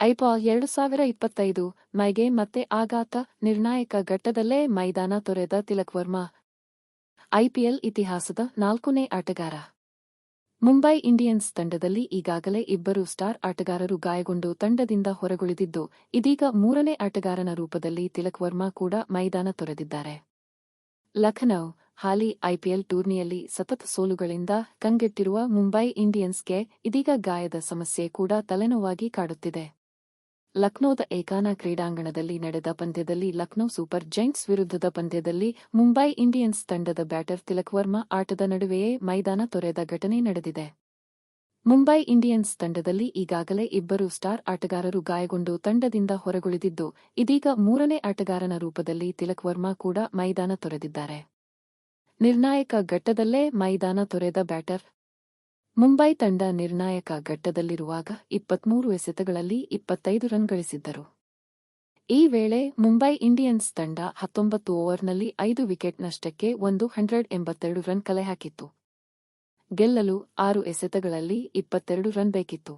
ಐಪಾಲ್ ಎರಡು ಸಾವಿರ ಇಪ್ಪತ್ತೈದು, ಮೈಗೆ ಮತ್ತೆ ಆಘಾತ, ನಿರ್ಣಾಯಕ ಘಟ್ಟದಲ್ಲೇ ಮೈದಾನ ತೊರೆದ ತಿಲಕ್ ವರ್ಮಾ. ಐಪಿಎಲ್ ಇತಿಹಾಸದ ನಾಲ್ಕನೇ ಆಟಗಾರ. ಮುಂಬೈ ಇಂಡಿಯನ್ಸ್ ತಂಡದಲ್ಲಿ ಈಗಾಗಲೇ ಇಬ್ಬರು ಸ್ಟಾರ್ ಆಟಗಾರರು ಗಾಯಗೊಂಡು ತಂಡದಿಂದ ಹೊರಗುಳಿದಿದ್ದು, ಇದೀಗ ಮೂರನೇ ಆಟಗಾರನ ರೂಪದಲ್ಲಿ ತಿಲಕ್ ವರ್ಮಾ ಕೂಡ ಮೈದಾನ ತೊರೆದಿದ್ದಾರೆ. ಲಖನೌ, ಹಾಲಿ ಐಪಿಎಲ್ ಟೂರ್ನಿಯಲ್ಲಿ ಸತತ ಸೋಲುಗಳಿಂದ ಕಂಗೆಟ್ಟಿರುವ ಮುಂಬೈ ಇಂಡಿಯನ್ಸ್ಗೆ ಇದೀಗ ಗಾಯದ ಸಮಸ್ಯೆ ಕೂಡ ತಲೆನೋವಾಗಿ ಕಾಡುತ್ತಿದೆ. ಲಕ್ನೋದ ಏಕಾನ ಕ್ರೀಡಾಂಗಣದಲ್ಲಿ ನಡೆದ ಪಂದ್ಯದಲ್ಲಿ ಲಕ್ನೋ ಸೂಪರ್ ಜೈಂಟ್ಸ್ ವಿರುದ್ಧದ ಪಂದ್ಯದಲ್ಲಿ ಮುಂಬೈ ಇಂಡಿಯನ್ಸ್ ತಂಡದ ಬ್ಯಾಟರ್ ತಿಲಕ್ ವರ್ಮಾ ಆಟದ ನಡುವೆಯೇ ಮೈದಾನ ತೊರೆದ ಘಟನೆ ನಡೆದಿದೆ. ಮುಂಬೈ ಇಂಡಿಯನ್ಸ್ ತಂಡದಲ್ಲಿ ಈಗಾಗಲೇ ಇಬ್ಬರು ಸ್ಟಾರ್ ಆಟಗಾರರು ಗಾಯಗೊಂಡು ತಂಡದಿಂದ ಹೊರಗುಳಿದಿದ್ದು, ಇದೀಗ ಮೂರನೇ ಆಟಗಾರನ ರೂಪದಲ್ಲಿ ತಿಲಕ್ ವರ್ಮಾ ಕೂಡ ಮೈದಾನ ತೊರೆದಿದ್ದಾರೆ. ನಿರ್ಣಾಯಕ ಘಟ್ಟದಲ್ಲೇ ಮೈದಾನ ತೊರೆದ ಬ್ಯಾಟರ್ ಮುಂಬೈ ತಂಡ ನಿರ್ಣಾಯಕ ಘಟ್ಟದಲ್ಲಿರುವಾಗ ಇಪ್ಪತ್ಮೂರು ಎಸೆತಗಳಲ್ಲಿ ಇಪ್ಪತ್ತೈದು ರನ್ ಗಳಿಸಿದ್ದರು. ಈ ವೇಳೆ ಮುಂಬೈ ಇಂಡಿಯನ್ಸ್ ತಂಡ ಹತ್ತೊಂಬತ್ತು ಓವರ್ನಲ್ಲಿ ಐದು ವಿಕೆಟ್ ನಷ್ಟಕ್ಕೆ ಒಂದು ಹಂಡ್ರೆಡ್ ಎಂಬತ್ತೆರಡು ರನ್ ಕಲೆಹಾಕಿತ್ತು ಗೆಲ್ಲಲು ಆರು ಎಸೆತಗಳಲ್ಲಿ ಇಪ್ಪತ್ತೆರಡು ರನ್ ಬೇಕಿತ್ತು.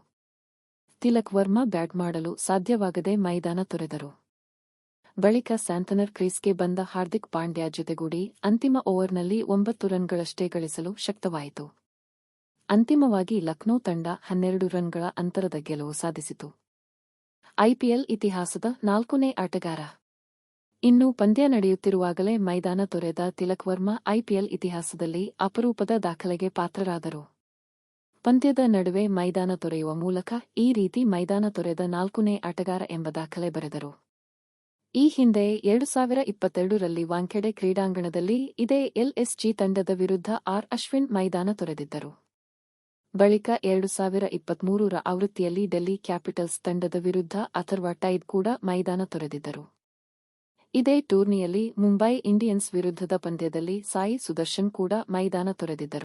ತಿಲಕ್ ವರ್ಮಾ ಬ್ಯಾಟ್ ಮಾಡಲು ಸಾಧ್ಯವಾಗದೆ ಮೈದಾನ ತೊರೆದರು. ಬಳಿಕ ಸ್ಯಾಂತನರ್ ಕ್ರೀಸ್ಗೆ ಬಂದ ಹಾರ್ದಿಕ್ ಪಾಂಡ್ಯ ಜೊತೆಗೂಡಿ ಅಂತಿಮ ಓವರ್ನಲ್ಲಿ ಒಂಬತ್ತು ರನ್ಗಳಷ್ಟೇ ಗಳಿಸಲು ಶಕ್ತವಾಯಿತು. ಅಂತಿಮವಾಗಿ ಲಕ್ನೋ ತಂಡ ಹನ್ನೆರಡು ರನ್ಗಳ ಅಂತರದ ಗೆಲುವು ಸಾಧಿಸಿತು. ಐಪಿಎಲ್ ಇತಿಹಾಸದ ನಾಲ್ಕನೇ ಆಟಗಾರ. ಇನ್ನು ಪಂದ್ಯ ನಡೆಯುತ್ತಿರುವಾಗಲೇ ಮೈದಾನ ತೊರೆದ ತಿಲಕ್ ವರ್ಮಾ ಐಪಿಎಲ್ ಇತಿಹಾಸದಲ್ಲಿ ಅಪರೂಪದ ದಾಖಲೆಗೆ ಪಾತ್ರರಾದರು. ಪಂದ್ಯದ ನಡುವೆ ಮೈದಾನ ತೊರೆಯುವ ಮೂಲಕ ಈ ರೀತಿ ಮೈದಾನ ತೊರೆದ ನಾಲ್ಕನೇ ಆಟಗಾರ ಎಂಬ ದಾಖಲೆ ಬರೆದರು. ಈ ಹಿಂದೆ ಎರಡು ಸಾವಿರ ಇಪ್ಪತ್ತೆರಡರಲ್ಲಿ ವಾಂಖೆಡೆ ಕ್ರೀಡಾಂಗಣದಲ್ಲಿ ಇದೇ ಎಲ್ಎಸ್ಜಿ ತಂಡದ ವಿರುದ್ಧ ಆರ್ ಅಶ್ವಿನ್ ಮೈದಾನ ತೊರೆದಿದ್ದರು. ಬಳಿಕ ಎರಡು ಸಾವಿರ ಇಪ್ಪತ್ಮೂರರ ಆವೃತ್ತಿಯಲ್ಲಿ ಡೆಲ್ಲಿ ಕ್ಯಾಪಿಟಲ್ಸ್ ತಂಡದ ವಿರುದ್ಧ ಅಥರ್ವ ಟೈದ್ ಕೂಡ ಮೈದಾನ ತೊರೆದಿದ್ದರು. ಇದೇ ಟೂರ್ನಿಯಲ್ಲಿ ಮುಂಬೈ ಇಂಡಿಯನ್ಸ್ ವಿರುದ್ಧದ ಪಂದ್ಯದಲ್ಲಿ ಸಾಯಿ ಸುದರ್ಶನ್ ಕೂಡ ಮೈದಾನ ತೊರೆದಿದ್ದರು.